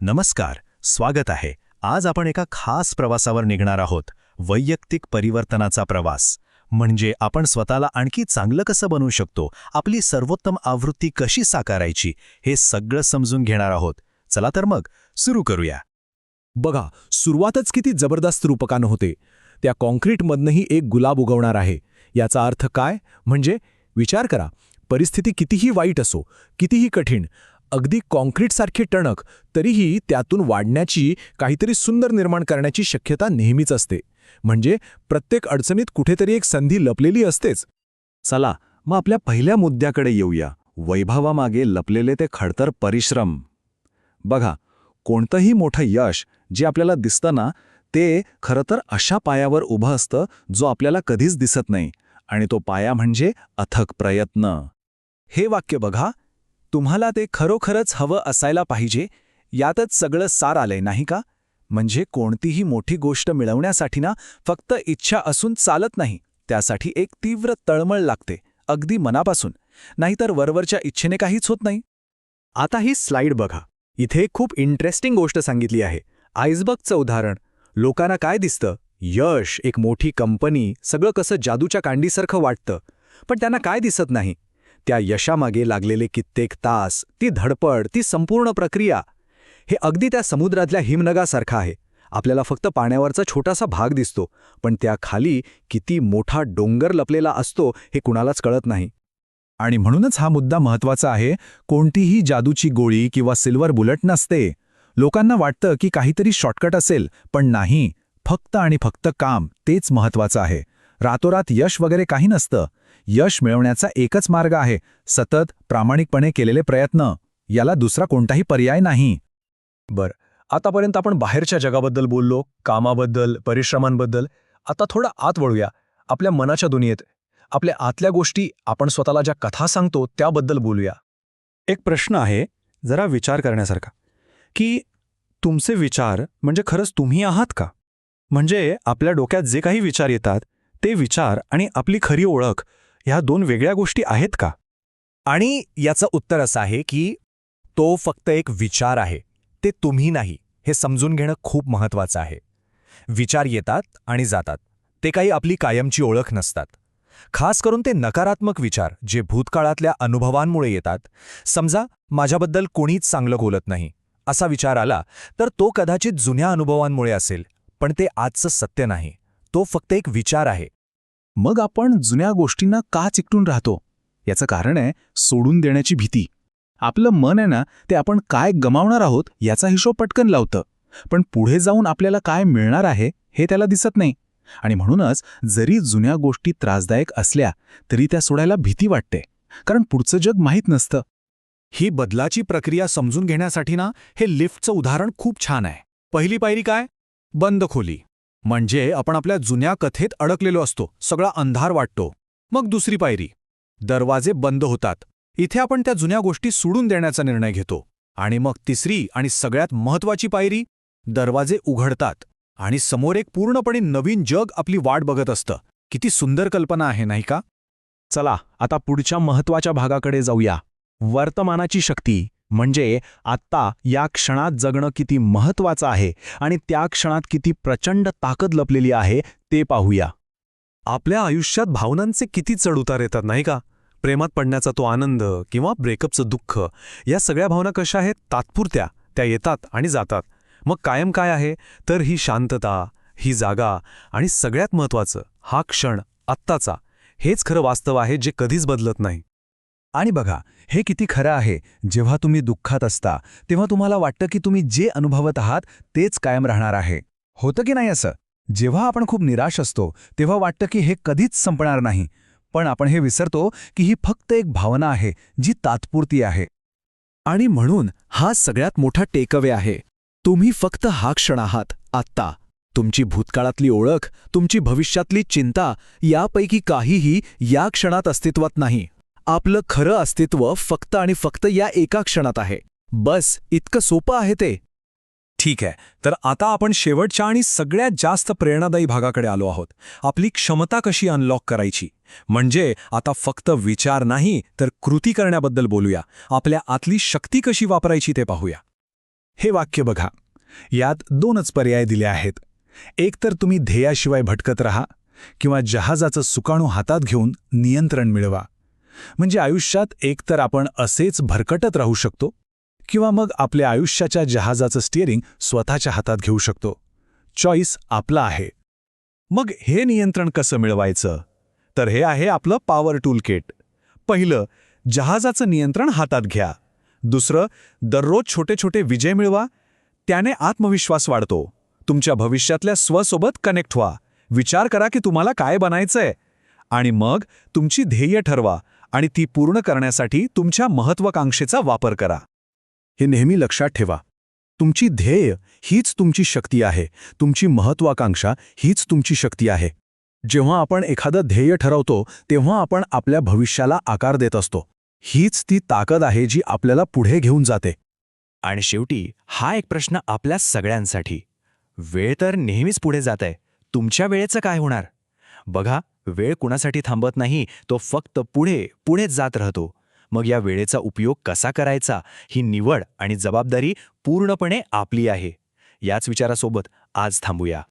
नमस्कार स्वागत आहे. आज आपण एका खास प्रवासावर निघणार आहोत. वैयक्तिक परिवर्तनाचा प्रवास. म्हणजे आपण स्वतःला आणखी चांगलं कसं बनवू शकतो? आपली सर्वोत्तम आवृत्ती कशी साकारायची? हे सगळं समजून घेणार आहोत. चला तर मग सुरू करूया. बघा सुरुवातच किती जबरदस्त रूपकानं होते. त्या कॉन्क्रीटमधनंही एक गुलाब उगवणार आहे. याचा अर्थ काय? म्हणजे विचार करा. परिस्थिती कितीही वाईट असो कितीही कठीण अगदी कॉन्क्रीटसारखी टणक तरीही त्यातून वाढण्याची काहीतरी सुंदर निर्माण करण्याची शक्यता नेहमीच असते. म्हणजे प्रत्येक अडचणीत कुठेतरी एक संधी लपलेली असतेच. चला मग आपल्या पहिल्या मुद्द्याकडे येऊया. वैभवामागे लपलेले ते खडतर परिश्रम. बघा कोणतंही मोठं यश जे आपल्याला दिसतं ना ते खरं तर अशा पायावर उभं असतं जो आपल्याला कधीच दिसत नाही. आणि तो पाया म्हणजे अथक प्रयत्न. हे वाक्य बघा. तुम्हाला ते खरोखरच हवं असायला पाहिजे? यातच सगळं सार आलंय नाही का? म्हणजे कोणतीही मोठी गोष्ट मिळवण्यासाठी ना फक्त इच्छा असून चालत नाही. त्यासाठी एक तीव्र तळमळ लागते अगदी मनापासून. नाहीतर वरवरच्या इच्छेने काहीच होत नाही. आता ही स्लाइड बघा. इथे खूप इंटरेस्टिंग गोष्ट सांगितली आहे. आईसबर्गचं उदाहरण. लोकांना काय दिसतं? यश एक मोठी कंपनी सगळं कसं जादूच्या कांडीसारखं वाटतं. पण त्यांना काय दिसत नाही? त्या यशामागे लागलेले कित्येक तास ती धडपड ती संपूर्ण प्रक्रिया हे अगदी त्या समुद्रातल्या हिमनगासारखं आहे. आपल्याला फक्त पाण्यावरचा छोटासा भाग दिसतो पण त्या खाली किती मोठा डोंगर लपलेला असतो हे कुणालाच कळत नाही. आणि म्हणूनच हा मुद्दा महत्त्वाचा आहे कोणतीही जादूची गोळी किंवा सिल्वर बुलेट नसते. लोकांना वाटतं की काहीतरी शॉर्टकट असेल पण नाही फक्त आणि फक्त काम तेच महत्वाचं आहे. रातोरात यश वगैरे काही नसतं. यश मिळवण्याचा एकच मार्ग आहे सतत प्रामाणिकपणे केलेले प्रयत्न. याला दुसरा कोणताही पर्याय नाही. बर आतापर्यंत आपण बाहेरच्या जगाबद्दल बोललो कामाबद्दल परिश्रमांबद्दल. आता थोडं आत वळूया. आपल्या मनाच्या दुनियेत आपल्या आतल्या गोष्टी आपण स्वतःला ज्या कथा सांगतो त्याबद्दल बोलूया. एक प्रश्न आहे जरा विचार करण्यासारखा. की तुमचे विचार म्हणजे खरंच तुम्ही आहात का? म्हणजे आपल्या डोक्यात जे काही विचार येतात ते विचार आणि आपली खरी ओळख ह्या दोन वेगळ्या गोष्टी आहेत का? आणि याचं उत्तर असं आहे की तो फक्त एक विचार आहे ते तुम्ही नाही हे समजून घेणं खूप महत्वाचं आहे. विचार येतात आणि जातात ते काही आपली कायमची ओळख नसतात. खास करून ते नकारात्मक विचार जे भूतकाळातल्या अनुभवांमुळे येतात. समजा माझ्याबद्दल कोणीच चांगलं बोलत नाही असा विचार आला तर तो कदाचित जुन्या अनुभवांमुळे असेल पण ते आजचं सत्य नाही. तो फक्त एक विचार आहे मग आपण जुन्या गोष्टींना का चिकटून राहतो? याचं कारण आहे सोडून देण्याची भीती. आपलं मन आहे ना ते आपण काय गमावणार आहोत याचा हिशोब पटकन लावतं. पण पुढे जाऊन आपल्याला काय मिळणार आहे हे त्याला दिसत नाही. आणि म्हणूनच जरी जुन्या गोष्टी त्रासदायक असल्या तरी त्या सोडायला भीती वाटते. कारण पुढचं जग माहीत नसतं. ही बदलाची प्रक्रिया समजून घेण्यासाठी ना हे लिफ्टचं उदाहरण खूप छान आहे. पहिली पायरी काय? बंद खोली. म्हणजे आपण आपल्या जुन्या कथेत अडकलेलो असतो सगळा अंधार वाटतो. मग दुसरी पायरी. दरवाजे बंद होतात. इथे आपण त्या जुन्या गोष्टी सोडून देण्याचा निर्णय घेतो. आणि मग तिसरी आणि सगळ्यात महत्वाची पायरी दरवाजे उघडतात आणि समोर एक पूर्णपणे नवीन जग आपली वाट बघत असतं. किती सुंदर कल्पना आहे नाही का? चला आता पुढच्या महत्त्वाच्या भागाकडे जाऊया. वर्तमानाची शक्ती. म्हणजे आत्ता या क्षणात जगणं किती महत्वाचं आहे आणि त्या क्षणात किती प्रचंड ताकद लपलेली आहे ते पाहूया. आपल्या आयुष्यात भावनांचे किती चढउतार येतात नाही का? प्रेमात पडण्याचा तो आनंद किंवा ब्रेकअपचं दुःख या सगळ्या भावना कशा आहेत? तात्पुरत्या त्या येतात आणि जातात. मग कायम काय आहे? तर ही शांतता ही जागा आणि सगळ्यात महत्वाचं हा क्षण आत्ताचा. हेच खरं वास्तव आहे जे कधीच बदलत नाही. आणि बघा हे किती खरं आहे. जेव्हा तुम्ही दुःखात असता तेव्हा तुम्हाला वाटतं की तुम्ही जे अनुभवत आहात तेच कायम राहणार आहे. होतं की नाही असं? जेव्हा आपण खूप निराश असतो तेव्हा वाटतं की हे कधीच संपणार नाही. पण आपण हे विसरतो की ही फक्त एक भावना आहे जी तात्पुरती आहे. आणि म्हणून हा सगळ्यात मोठा टेकअवे आहे. तुम्ही फक्त हा क्षण आहात आत्ता. तुमची भूतकाळातली ओळख तुमची भविष्यातली चिंता यापैकी काहीही या क्षणात अस्तित्वात नाही. आपलं खरं अस्तित्व फक्त आणि फक्त या एका क्षणात आहे. बस इतकं सोपं आहे ते. ठीक आहे तर आता आपण शेवटच्या आणि सगळ्यात जास्त प्रेरणादायी भागाकडे आलो आहोत. आपली क्षमता कशी अनलॉक करायची? म्हणजे आता फक्त विचार नाही तर कृती करण्याबद्दल बोलूया. आपल्या आतली शक्ती कशी वापरायची ते पाहूया. हे वाक्य बघा. यात दोनच पर्याय दिले आहेत. एक तर तुम्ही ध्येयाशिवाय भटकत राहा किंवा जहाजाचं सुकाणू हातात घेऊन नियंत्रण मिळवा. म्हणजे आयुष्यात एकतर आपण असेच भरकटत राहू शकतो किंवा मग आपल्या आयुष्याच्या जहाजाचं स्टिअरिंग स्वतःच्या हातात घेऊ शकतो. चॉईस आपला आहे. मग हे नियंत्रण कसं मिळवायचं? तर हे आहे आपलं पॉवर टूल किट पहिलं जहाजाचं नियंत्रण हातात घ्या. दुसरं दररोज छोटे छोटे विजय मिळवा. त्याने आत्मविश्वास वाढतो. तुमच्या भविष्यातल्या स्वसोबत कनेक्ट व्हा. विचार करा की तुम्हाला काय बनायचंय. आणि मग तुमची ध्येय ठरवा. आणि ती पूर्ण करण्यासाठी तुमच्या महत्वाकांक्षेचा वापर करा. हे नेहमी लक्षात ठेवा. तुमची ध्येय हीच तुमची शक्ती आहे. तुमची महत्वाकांक्षा हीच तुमची शक्ती आहे. जेव्हा आपण एखादं ध्येय ठरवतो तेव्हा आपण आपल्या भविष्याला आकार देत असतो. हीच ती ताकद आहे जी आपल्याला पुढे घेऊन जाते. आणि शेवटी हा एक प्रश्न आपल्या सगळ्यांसाठी. वेळ तर नेहमीच पुढे जात आहे. तुमच्या वेळेचं काय होणार? बघा वेळ कुणासाठी थांबत नाही तो फक्त पुढे पुढेच जात राहतो. मग या वेळेचा उपयोग कसा करायचा? ही निवड आणि जबाबदारी पूर्णपणे आपली आहे. याच विचारासोबत आज थांबूया.